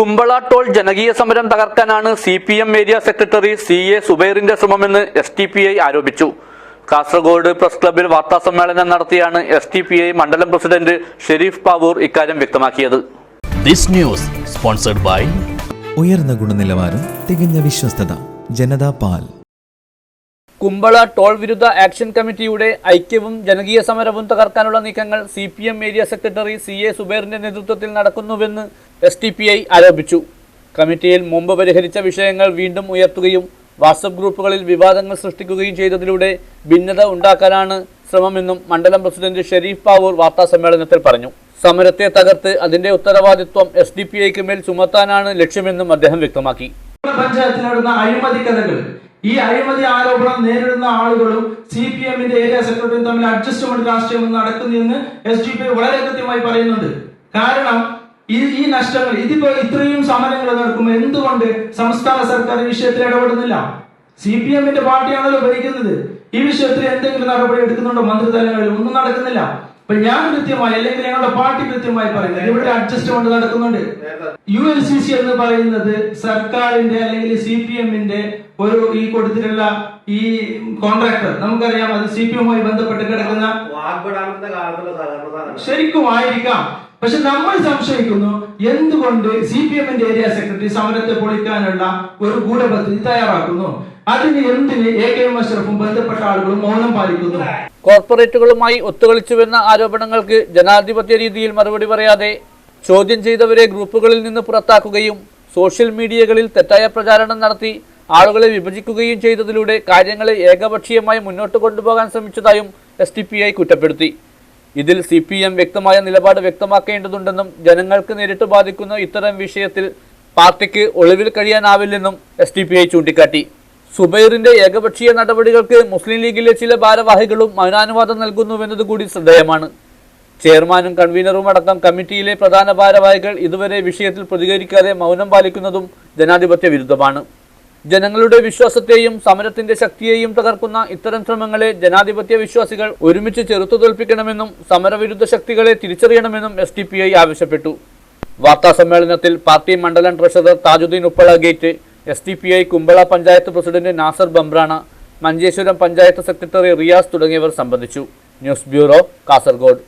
Kumbla toll ജനകീയ സമരം തകർക്കാനാണ് C P M area secretary C A സുബൈറിന്റെ ശ്രമമെന്ന് എസ് ടി പി ഐ ആരോപിച്ചു. കാസർഗോഡ് പ്രസ് ക്ലബിൽ വാർത്താ സമ്മേളനം നടത്തിയാണ് എസ് ടി പി ഐ മണ്ഡലം പ്രസിഡന്റ് ഷെരീഫ് പാവൂർ ഇക്കാര്യം വ്യക്തമാക്കിയത്. ദിസ് ന്യൂസ് സ്പോൺസർഡ് ബൈ ഉയർന്ന ഗുണനിലവാരം തികഞ്ഞ വിശ്വസ്തത ജനതാ പാൽ. കുമ്പള ടോൾ വിരുദ്ധ ആക്ഷൻ കമ്മിറ്റിയുടെ ഐക്യവും ജനകീയ സമരവും തകർക്കാനുള്ള നീക്കങ്ങൾ C P M area secretary C A സുബൈറിന്റെ നേതൃത്വത്തിൽ നടക്കുന്നുവെന്ന് എസ് ടി പി ഐ ആരോപിച്ചു. കമ്മിറ്റിയിൽ മുമ്പ് പരിഹരിച്ച വിഷയങ്ങൾ വീണ്ടും ഉയർത്തുകയും വാട്സപ്പ് ഗ്രൂപ്പുകളിൽ വിവാദങ്ങൾ സൃഷ്ടിക്കുകയും ചെയ്തതിലൂടെ ഭിന്നത ഉണ്ടാക്കാനാണ് ശ്രമമെന്നും മണ്ഡലം പ്രസിഡന്റ് ഷെരീഫ് പാവൂർ വാർത്താസമ്മേളനത്തിൽ പറഞ്ഞു. സമരത്തെ തകർത്ത് അതിന്റെ ഉത്തരവാദിത്വം എസ് ഡി പി ഐക്ക് മേൽ ചുമത്താനാണ് ലക്ഷ്യമെന്നും അദ്ദേഹം വ്യക്തമാക്കി. പഞ്ചായത്തിൽ നടന്ന അഴിമതി കഥകൾ ഈ അഴിമതി ആരോപണം നേരിടുന്ന ആളുകളും സി പി എമ്മിന്റെ ഏരിയ സെക്രട്ടറിയും തമ്മിൽ അഡ്ജസ്റ്റ്മെന്റ് രാഷ്ട്രീയം നടക്കുന്നെന്ന് എസ് ഡി പി വളരെ കൃത്യമായി പറയുന്നുണ്ട്. കാരണം ഈ ഈ നഷ്ടങ്ങൾ ഇതിപ്പോ ഇത്രയും സമരങ്ങൾ നടക്കുമ്പോൾ എന്തുകൊണ്ട് സംസ്ഥാന സർക്കാർ ഈ വിഷയത്തിൽ ഇടപെടുന്നില്ല? സി പി എമ്മിന്റെ പാർട്ടിയാണല്ലോ ഭരിക്കുന്നത്. ഈ വിഷയത്തിൽ എന്തെങ്കിലും നടപടി എടുക്കുന്നുണ്ടോ? മന്ത്രിതലങ്ങളിൽ ഒന്നും നടക്കുന്നില്ല. അപ്പൊ ഞാൻ കൃത്യമായി അല്ലെങ്കിൽ ഞങ്ങളുടെ പാർട്ടി കൃത്യമായി പറയുന്നത് ഇവിടെ അഡ്ജസ്റ്റ്മെന്റ് നടക്കുന്നുണ്ട്. യു എൽ സി സി എന്ന് പറയുന്നത് സർക്കാരിന്റെ അല്ലെങ്കിൽ സി പി എമ്മിന്റെ ഒരു ഈ കൊടുത്തിട്ടുള്ള ഈ കോൺട്രാക്ടർ നമുക്കറിയാം അത് സി പി എമ്മുമായി ബന്ധപ്പെട്ട് കിടക്കുന്ന ശരിക്കും ആയിരിക്കാം. പക്ഷെ നമ്മൾ സംശയിക്കുന്നു എന്തുകൊണ്ട് സി പി എമ്മിന്റെ ഏരിയ സെക്രട്ടറി സമരത്തെ പൊളിക്കാനുള്ള ഒരു ഗൂഢപദ്ധതി തയ്യാറാക്കുന്നു? അതിന് എന്തിന് എ കെ എം അഷ്റഫും ബന്ധപ്പെട്ട ആളുകളും മൗനം പാലിക്കുന്നു? കോർപ്പറേറ്റുകളുമായി ഒത്തുകളിച്ചുവെന്ന ആരോപണങ്ങൾക്ക് ജനാധിപത്യ രീതിയിൽ മറുപടി പറയാതെ ചോദ്യം ചെയ്തവരെ ഗ്രൂപ്പുകളിൽ നിന്ന് പുറത്താക്കുകയും സോഷ്യൽ മീഡിയകളിൽ തെറ്റായ പ്രചാരണം നടത്തി ആളുകളെ വിഭജിക്കുകയും ചെയ്തതിലൂടെ കാര്യങ്ങളെ ഏകപക്ഷീയമായി മുന്നോട്ട് കൊണ്ടുപോകാൻ ശ്രമിച്ചതായും എസ് പി ഐ കുറ്റപ്പെടുത്തി. ഇതിൽ സി പി എം വ്യക്തമായ നിലപാട് വ്യക്തമാക്കേണ്ടതുണ്ടെന്നും ജനങ്ങൾക്ക് നേരിട്ട് ബാധിക്കുന്ന ഇത്തരം വിഷയത്തിൽ പാർട്ടിക്ക് ഒളിവിൽ കഴിയാനാവില്ലെന്നും എസ് ടി പി ഐ ചൂണ്ടിക്കാട്ടി. സുബൈറിന്റെ ഏകപക്ഷീയ നടപടികൾക്ക് മുസ്ലിം ലീഗിലെ ചില ഭാരവാഹികളും മൗനാനുവാദം നൽകുന്നുവെന്നത് കൂടി ശ്രദ്ധേയമാണ്. ചെയർമാനും കൺവീനറും അടക്കം കമ്മിറ്റിയിലെ പ്രധാന ഭാരവാഹികൾ ഇതുവരെ വിഷയത്തിൽ പ്രതികരിക്കാതെ മൗനം പാലിക്കുന്നതും ജനാധിപത്യ വിരുദ്ധമാണ്. ജനങ്ങളുടെ വിശ്വാസത്തെയും സമരത്തിന്റെ ശക്തിയെയും തകർക്കുന്ന ഇത്തരം ശ്രമങ്ങളെ ജനാധിപത്യ വിശ്വാസികൾ ഒരുമിച്ച് ചെറുത്തു തോൽപ്പിക്കണമെന്നും സമരവിരുദ്ധ ശക്തികളെ തിരിച്ചറിയണമെന്നും എസ് ഡി പി ഐ ആവശ്യപ്പെട്ടു. വാർത്താ സമ്മേളനത്തിൽ പാർട്ടി മണ്ഡലം treasurer Thajudheen Uppala gate S T P I Kumbala panchayat president Nasar Bambrana Manjeshwaram panchayat secretary Riyas തുടങ്ങിയവർ സംബന്ധിച്ചു. News bureau Kasaragod.